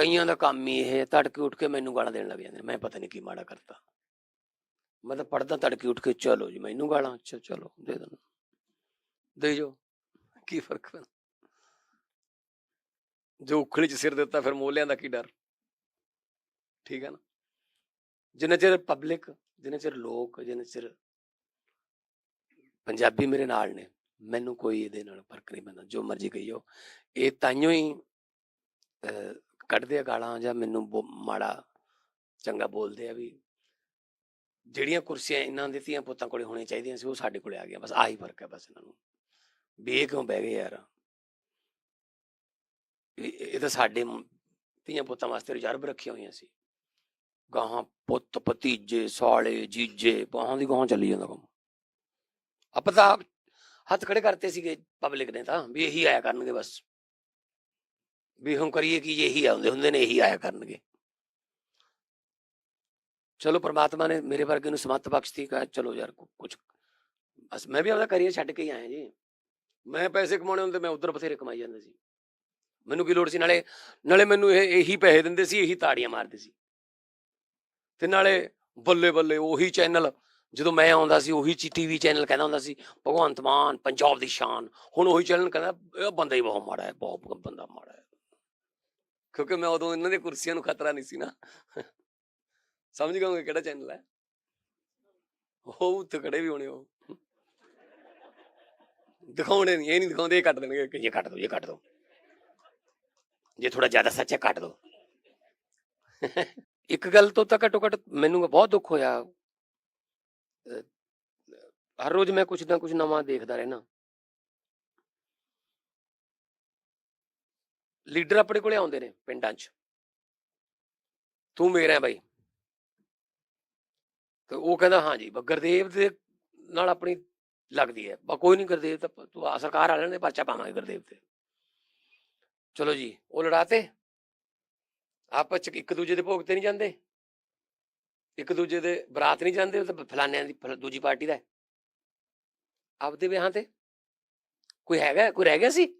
ਕਈਆਂ ਦਾ ਕੰਮ ਹੀ ਇਹ ਹੈ, ਤੜਕੇ ਉੱਠ ਕੇ ਮੈਨੂੰ ਗਾਲਾਂ ਦੇਣ ਲੱਗ ਜਾਂਦੇ ਨੇ ਮੈਂ ਪਤਾ ਨਹੀਂ ਕੀ ਮਾੜਾ ਕਰਤਾ। ਮੈਂ ਤਾਂ ਪੜਦਾ ਤੜਕੇ ਉੱਠ ਕੇ ਚਲੋ ਜੀ ਮੈਨੂੰ ਗਾਲਾਂ ਅੱਛਾ ਚਲੋ ਦੇ ਦੇਣਾ ਦੇ ਜੋ ਕੀ ਫ਼ਰਕ ਪੈਂਦਾ। ਜੋ ਉਖਲੀ ਚ ਸਿਰ ਦਿੱਤਾ ਫਿਰ ਮੋਲਿਆਂ ਦਾ ਕੀ ਡਰ? ਠੀਕ ਹੈ ਨਾ? ਜਿੰਨਾ ਚਿਰ ਪਬਲਿਕ ਜਿੰਨੇ ਚਿਰ ਲੋਕ ਜਿੰਨਾ ਚਿਰ ਪੰਜਾਬੀ ਮੇਰੇ ਨਾਲ ਨੇ ਮੈਨੂੰ ਕੋਈ ਇਹਦੇ ਨਾਲ ਫ਼ਰਕ ਨਹੀਂ ਪੈਂਦਾ ਜੋ ਮਰਜ਼ੀ ਕਹੀਓ। ਇਹ ਤਾਈਓ ਹੀ ਕੱਢਦੇ ਆ ਗਾਲਾਂ ਜਾਂ ਮੈਨੂੰ ਮਾੜਾ ਚੰਗਾ ਬੋਲਦੇ ਆ ਵੀ ਜਿਹੜੀਆਂ ਕੁਰਸੀਆਂ ਇਹਨਾਂ ਦੇ ਧੀਆਂ ਪੁੱਤਾਂ ਕੋਲੇ ਹੋਣੀਆਂ ਚਾਹੀਦੀਆਂ ਸੀ ਉਹ ਸਾਡੇ ਕੋਲੇ ਆ ਗਈਆਂ ਬਸ ਆਹੀ ਫ਼ਰਕ ਹੈ ਬਸ ਇਹਨਾਂ ਨੂੰ। ਵੀ ਇਹ ਕਿਉਂ ਬਹਿ ਗਏ ਯਾਰ? ਇਹ ਇਹ ਤਾਂ ਸਾਡੇ ਧੀਆਂ ਪੁੱਤਾਂ ਵਾਸਤੇ ਰਿਜ਼ਰਵ ਰੱਖੀਆਂ ਹੋਈਆਂ ਸੀ। ਗਾਹਾਂ ਪੁੱਤ ਭਤੀਜੇ, ਸਾਲੇ, ਜੀਜੇ, ਬਾਹਾਂ ਦੀ ਗਾਹਾਂ ਚੱਲੀ ਜਾਂਦਾ ਕੰਮ। ਆਪਾਂ ਤਾਂ ਹੱਥ ਖੜੇ ਕਰਤੇ ਸੀਗੇ ਪਬਲਿਕ ਨੇ ਤਾਂ, ਵੀ ਇਹੀ ਆਇਆ ਕਰਨਗੇ ਬਸ। ਵੀ ਹੁਣ ਕਰੀਏ ਕੀ ਇਹੀ ਆਉਂਦੇ ਹੁੰਦੇ ਨੇ, ਇਹੀ ਆਇਆ ਕਰਨਗੇ। ਚਲੋ ਪ੍ਰਮਾਤਮਾ ਨੇ ਮੇਰੇ ਵਰਗੇ ਨੂੰ ਸਮੱਤ ਬਖਸ਼ਤੀ, ਕਹਾ ਚਲੋ ਯਾਰ ਕੁਝ ਬਸ ਮੈਂ ਵੀ ਆਪਦਾ ਕਰੀਅਰ ਛੱਡ ਕੇ ਆਇਆ ਜੀ। ਮੈਂ ਪੈਸੇ ਕਮਾਉਣੇ ਹੁੰਦੇ, ਮੈਂ ਉਧਰ ਬਥੇਰੇ ਕਮਾਈ ਜਾਂਦਾ ਸੀ। ਮੈਨੂੰ ਕੀ ਲੋੜ ਸੀ? ਨਾਲੇ ਨਾਲੇ ਮੈਨੂੰ ਇਹ, ਇਹੀ ਪੈਸੇ ਦਿੰਦੇ ਸੀ, ਇਹੀ ਤਾੜੀਆਂ ਮਾਰਦੇ ਸੀ। ਤੇ ਨਾਲੇ ਬੱਲੇ ਬੱਲੇ ਉਹੀ ਚੈਨਲ, ਜਦੋਂ ਮੈਂ ਆਉਂਦਾ ਸੀ, ਉਹੀ ਟੀਵੀ ਚੈਨਲ ਕਹਿੰਦਾ ਹੁੰਦਾ ਸੀ, ਭਗਵੰਤ ਮਾਨ, ਪੰਜਾਬ ਦੀ ਸ਼ਾਨ। ਹੁਣ ਉਹੀ ਚੈਨਲ ਕਹਿੰਦਾ, ਇਹ ਬੰਦਾ ਹੀ ਬਹੁਤ ਮਾੜਾ ਹੈ, ਬਹੁਤ ਬੰਦਾ ਮਾੜਾ ਹੈ। ਕਿਉਂਕਿ ਮੈਂ ਉਦੋਂ ਇਹਨਾਂ ਦੇ ਕੁਰਸੀਆਂ ਨੂੰ ਖਤਰਾ ਨਹੀਂ ਸੀ ਨਾ। ਸਮਝ ਗਏ ਕਿਹੜਾ ਚੈਨਲ ਹੈ? ਉਹ ਉੱਥੇ ਵੀ ਹੋਣੇ ਉਹ। ਦਿਖਾਉਣੇ ਨਹੀਂ, ਇਹ ਨਹੀਂ ਦਿਖਾਉਂਦੇ, ਇਹ ਕੱਟ ਦੇਣਗੇ, ਕਿ ਇਹ ਕੱਟ ਦੋ, ਇਹ ਕੱਟ ਦੋ। ਜੇ ਥੋੜਾ ਜ਼ਿਆਦਾ ਸੱਚ ਹੈ, ਕੱਟ ਦੋ। ਇੱਕ ਗੱਲ ਤੋਂ ਤਾਂ ਘੱਟੋ ਘੱਟ ਮੈਨੂੰ ਬਹੁਤ ਦੁੱਖ ਹੋਇਆ। ਹਰ ਰੋਜ਼ ਮੈਂ ਕੁਝ ਨਾ ਕੁਝ ਨਵਾਂ ਦੇਖਦਾ ਰਹਿਣਾ ਲੀਡਰ ਆਪਣੇ ਕੋਲੇ ਆਉਂਦੇ ਨੇ ਪਿੰਡਾਂ 'ਚ। ਤੂੰ ਮੇਰਾ ਹੈ ਬਾਈ। ਤੇ ਉਹ ਕਹਿੰਦਾ, ਹਾਂ ਜੀ ਗੁਰਦੇਵ ਦੇ ਨਾਲ ਆਪਣੀ ਲੱਗਦੀ ਹੈ। ਬਾ ਕੋਈ ਨਹੀਂ ਗੁਰਦੇਵ ਤਾਂ ਤੂੰ ਆ, ਸਰਕਾਰ ਵਾਲਿਆਂ ਨੇ ਪਰਚਾ ਪਾਵਾਂਗੇ ਗੁਰਦੇਵ ਤੇ। ਚਲੋ ਜੀ, ਉਹ ਲੜਾਤੇ। ਆਪਸ ਚ ਇੱਕ ਦੂਜੇ ਦੇ ਭੋਗ ਤੇ ਨਹੀਂ ਜਾਂਦੇ। ਇੱਕ ਦੂਜੇ ਦੇ ਬਰਾਤ ਨਹੀਂ ਜਾਂਦੇ, ਉਹ ਤਾਂ ਫਲਾਨਿਆਂ ਦੀ ਦੂਜੀ ਪਾਰਟੀ ਦਾ ਆਪਦੇ ਵਿਆਹਾਂ ਤੇ? ਕੋਈ ਹੈਗਾ, ਕੋਈ ਰਹਿ ਗਿਆ ਸੀ?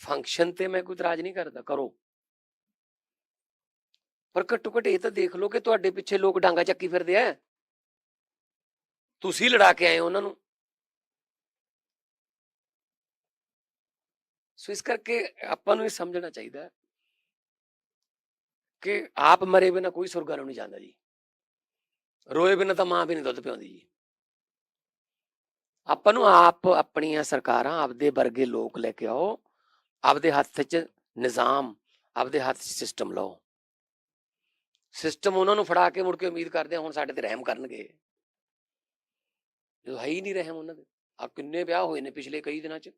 ਫੰਕਸ਼ਨ ਤੇ ਮੈਂ ਕੋਈ ਇਤਰਾਜ਼ ਨਹੀਂ ਕਰਦਾ ਕਰੋ ਪਰ ਘੱਟੋ ਘੱਟ ਇਹ ਤਾਂ ਦੇਖ ਲਓ ਕਿ ਤੁਹਾਡੇ ਪਿੱਛੇ ਲੋਕ ਡਾਂਗਾ ਚੱਕੀ ਫਿਰਦੇ ਆ ਤੁਸੀਂ ਲੜਾ ਕੇ ਆਏ ਹੋ ਉਹਨਾਂ ਨੂੰ ਸੋ ਇਸ ਕਰਕੇ ਆਪਾਂ ਨੂੰ ਇਹ ਸਮਝਣਾ ਚਾਹੀਦਾ ਹੈ ਕਿ ਆਪ ਮਰੇ ਬਿਨਾ ਕੋਈ ਸੁਰਗਾਂ ਨੂੰ ਨਹੀਂ ਜਾਂਦਾ ਜੀ ਰੋਏ ਬਿਨਾ ਤਾਂ ਮਾਂ ਵੀ ਨਹੀਂ ਦੁੱਧ ਪਿਆਉਂਦੀ ਜੀ ਆਪਾਂ ਨੂੰ ਆਪ ਆਪਣੀਆਂ ਸਰਕਾਰਾਂ ਆਪਦੇ ਵਰਗੇ ਲੋਕ ਲੈ ਕੇ ਆਓ ਆਪਦੇ ਹੱਥ 'ਚ ਨਿਜ਼ਾਮ ਆਪਦੇ ਹੱਥ 'ਚ ਸਿਸਟਮ ਲਓ। ਸਿਸਟਮ ਉਹਨਾਂ ਨੂੰ ਫੜਾ ਕੇ ਮੁੜ ਕੇ ਉਮੀਦ ਕਰਦੇ ਹੁਣ ਸਾਡੇ ਤੇ ਰਹਿਮ ਕਰਨਗੇ। ਜਦੋਂ ਹੈ ਹੀ ਨਹੀਂ ਰਹਿਮ ਉਹਨਾਂ ਦੇ। ਆ ਕਿੰਨੇ ਵਿਆਹ ਹੋਏ ਨੇ ਪਿਛਲੇ ਕਈ ਦਿਨਾਂ 'ਚ।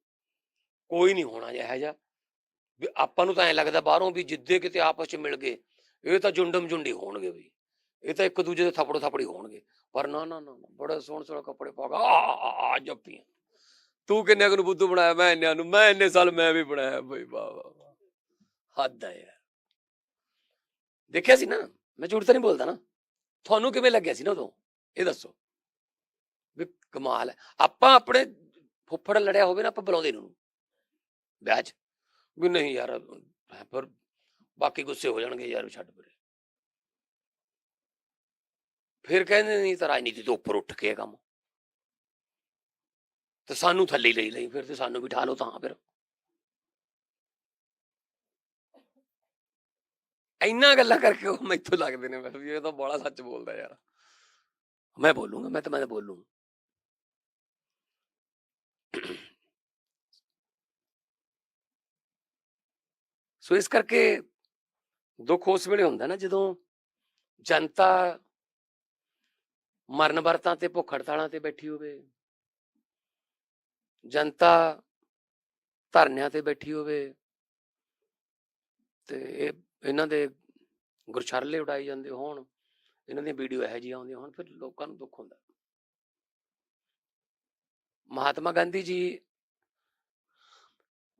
ਕੋਈ ਨਹੀਂ ਹੋਣਾ ਇਹੋ ਜਿਹਾ। ਵੀ ਆਪਾਂ ਨੂੰ ਤਾਂ ਐ ਲੱਗਦਾ ਬਾਹਰੋਂ ਵੀ ਜਿੱਦੇ ਕਿਤੇ ਆਪਸ 'ਚ ਮਿਲ ਗਏ ਇਹ ਤਾਂ ਜੁੰਡਮ ਜੁੰਡੀ ਹੋਣਗੇ ਵੀ ਇਹ ਤਾਂ ਇੱਕ ਦੂਜੇ ਦੇ ਥੱਪੜੋ ਥੱਪੜੀ ਹੋਣਗੇ। ਪਰ ਨਾ ਨਾ ਨਾ ਨਾ, ਬੜੇ ਸੋਹਣੇ ਸੋਹਣੇ ਕੱਪੜੇ ਪਾ ਕੇ ਆ ਆ, ਆ ਆ ਜੱਪੀਆਂ ਤੂੰ ਕਿੰਨੇ ਕੁ ਨੂੰ ਬੁੱਧੂ ਬਣਾਇਆ? ਮੈਂ ਇੰਨਿਆਂ ਨੂੰ। ਮੈਂ ਇੰਨੇ ਸਾਲ ਮੈਂ ਵੀ ਬਣਾਇਆ ਬਈ, ਵਾਹ ਵਾਹ ਹੱਦ ਆ ਯਾਰ। ਦੇਖਿਆ ਸੀ ਨਾ? ਮੈਂ ਝੂਠ ਤਾਂ ਨਹੀਂ ਬੋਲਦਾ ਨਾ। ਤੁਹਾਨੂੰ ਕਿਵੇਂ ਲੱਗਿਆ ਸੀ ਨਾ ਉਦੋਂ? ਇਹ ਦੱਸੋ। ਵੀ ਕਮਾਲ ਹੈ। ਆਪਾਂ ਆਪਣੇ ਫੁੱਫੜ ਲੜਿਆ ਹੋਵੇ ਨਾ, ਆਪਾਂ ਬੁਲਾਉਂਦੇ ਨੂੰ ਵਿਆਹ 'ਚ। ਵੀ ਨਹੀਂ ਯਾਰ ਪਰ ਬਾਕੀ ਗੁੱਸੇ ਹੋ ਜਾਣਗੇ ਯਾਰ, ਛੱਡ ਪਰੇ। ਫਿਰ ਕਹਿੰਦੇ ਨਹੀਂ ਤਾਂ ਰਾਜਨੀਤੀ ਤੋਂ ਉੱਪਰ ਉੱਠ ਕੇ ਕੰਮ। ਤੇ ਸਾਨੂੰ ਥੱਲੇ ਲਈ ਲਈ ਫਿਰ ਤੇ ਸਾਨੂੰ ਬਿਠਾ ਲਓ ਤਾਂ ਫਿਰ। ਇੰਨਾ ਗੱਲਾਂ ਕਰਕੇ ਉਹ ਮੈਥੋਂ ਲੱਗਦੇ ਨੇ ਮੈਂ ਇਹ ਤਾਂ ਬੜਾ ਸੱਚ ਬੋਲਦਾ ਯਾਰ। ਮੈਂ ਬੋਲੂੰਗਾ, ਮੈਂ ਤਾਂ ਮੈਂ ਬੋਲੂੰ। ਸੋ ਇਸ ਕਰਕੇ ਦੁੱਖ ਉਸ ਵੇਲੇ ਹੁੰਦਾ ਨਾ ਜਦੋਂ ਜਨਤਾ ਮਰਨ ਵਰਤਾਂ ਤੇ ਭੁੱਖ ਹੜਤਾਲਾਂ ਤੇ ਬੈਠੀ ਹੋਵੇ। ਜਨਤਾ ਧਰਨਿਆਂ ਤੇ ਬੈਠੀ ਹੋਵੇ ਤੇ ਇਹ, ਇਹਨਾਂ ਦੇ ਗੁਰਛਰਲੇ ਉਡਾਈ ਜਾਂਦੇ ਹੋਣ, ਇਹਨਾਂ ਦੀਆਂ ਵੀਡੀਓ ਇਹੋ ਜਿਹੀਆਂ ਆਉਂਦੀਆਂ ਹੋਣ, ਫਿਰ ਲੋਕਾਂ ਨੂੰ ਦੁੱਖ ਹੁੰਦਾ। ਮਹਾਤਮਾ ਗਾਂਧੀ ਜੀ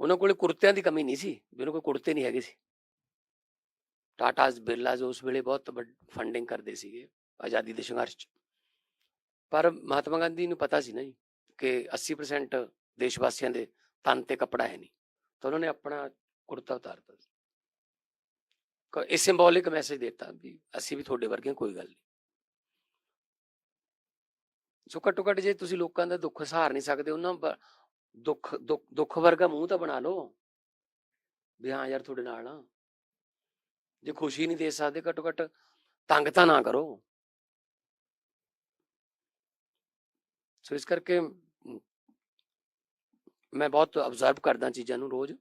ਉਹਨਾਂ ਕੋਲੇ ਕੁਰਤਿਆਂ ਦੀ ਕਮੀ ਨਹੀਂ ਸੀ, ਵੀ ਉਹਨਾਂ ਕੋਲ ਕੁਰਤੇ ਨਹੀਂ ਹੈਗੇ ਸੀ। ਟਾਟਾਸ ਬਿਰਲਾਸ ਉਸ ਵੇਲੇ ਬਹੁਤ ਫੰਡਿੰਗ ਕਰਦੇ ਸੀਗੇ ਆਜ਼ਾਦੀ ਦੇ ਸੰਘਰਸ਼ 'ਚ। ਪਰ ਮਹਾਤਮਾ ਗਾਂਧੀ ਨੂੰ ਪਤਾ ਸੀ ਨਾ ਜੀ। ਕਿ 80% ਦੇਸ਼ ਵਾਸੀਆਂ ਦੇ ਤਨ ਤੇ ਕੱਪੜਾ ਹੈ ਨਹੀਂ। ਤਾਂ ਉਹਨਾਂ ਨੇ ਆਪਣਾ ਕੁੜਤਾ ਉਤਾਰਤਾ ਇਹ ਸਿੰਬੋਲਿਕ ਮੈਸੇਜ ਦਿੱਤਾ ਵੀ ਅਸੀਂ ਵੀ ਤੁਹਾਡੇ ਵਰਗੇ ਕੋਈ ਗੱਲ ਨਹੀਂ। ਸੋ ਘੱਟੋ ਘੱਟ ਜੇ ਤੁਸੀਂ ਲੋਕਾਂ ਦਾ ਦੁੱਖ ਸਹਾਰ ਨਹੀਂ ਸਕਦੇ, ਉਹਨਾਂ ਬ- ਦੁੱਖ ਦੁੱਖ ਦੁੱਖ ਵਰਗਾ ਮੂੰਹ ਤਾਂ ਬਣਾ ਲਓ। ਵੀ ਹਾਂ ਯਾਰ ਤੁਹਾਡੇ ਨਾਲ ਆ। ਜੇ ਖੁਸ਼ੀ ਨਹੀਂ ਦੇ ਸਕਦੇ, ਘੱਟੋ ਘੱਟ ਤੰਗ ਤਾਂ ਨਾ ਕਰੋ। ਸੋ ਇਸ ਕਰਕੇ ਮ, ਮੈਂ ਬਹੁਤ ਅਬਜ਼ਰਵ ਕਰਦਾ ਚੀਜ਼ਾਂ ਨੂੰ ਰੋਜ਼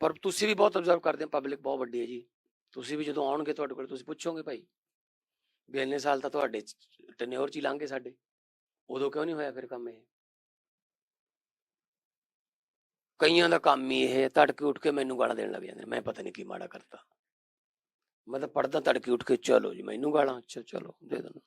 ਪਰ ਤੁਸੀਂ ਵੀ ਬਹੁਤ ਅਬਜ਼ਰਵ ਕਰਦੇ ਹੋ ਪਬਲਿਕ ਬਹੁਤ ਵੱਡੀ ਹੈ ਜੀ ਤੁਸੀਂ ਵੀ ਜਦੋਂ ਆਉਣਗੇ ਤੁਹਾਡੇ ਕੋਲ ਤੁਸੀਂ ਪੁੱਛੋਗੇ ਭਾਈ ਵੀ ਇੰਨੇ ਸਾਲ ਤਾਂ ਤੁਹਾਡੇ ਟੈਨਿਓਰ ਚ ਹੀ ਲੰਘੇ ਸਾਡੇ ਉਦੋਂ ਕਿਉਂ ਨਹੀਂ ਹੋਇਆ ਫਿਰ ਕੰਮ ਇਹ ਕਈਆਂ ਦਾ ਕੰਮ ਹੀ ਇਹ ਹੈ, ਤੜਕੇ ਉੱਠ ਕੇ ਮੈਨੂੰ ਗਾਲਾਂ ਦੇਣ ਲੱਗ ਜਾਂਦੇ ਨੇ, ਮੈਂ ਪਤਾ ਨਹੀਂ ਕੀ ਮਾੜਾ ਕਰਤਾ ਮੈਂ ਤਾਂ ਪੜਦਾ ਤੜਕੇ ਉੱਠ ਕੇ ਚਲੋ ਜੀ ਮੈਨੂੰ ਗਾਲਾਂ ਅੱਛਾ ਚਲੋ ਦੇ ਦੇਣਾ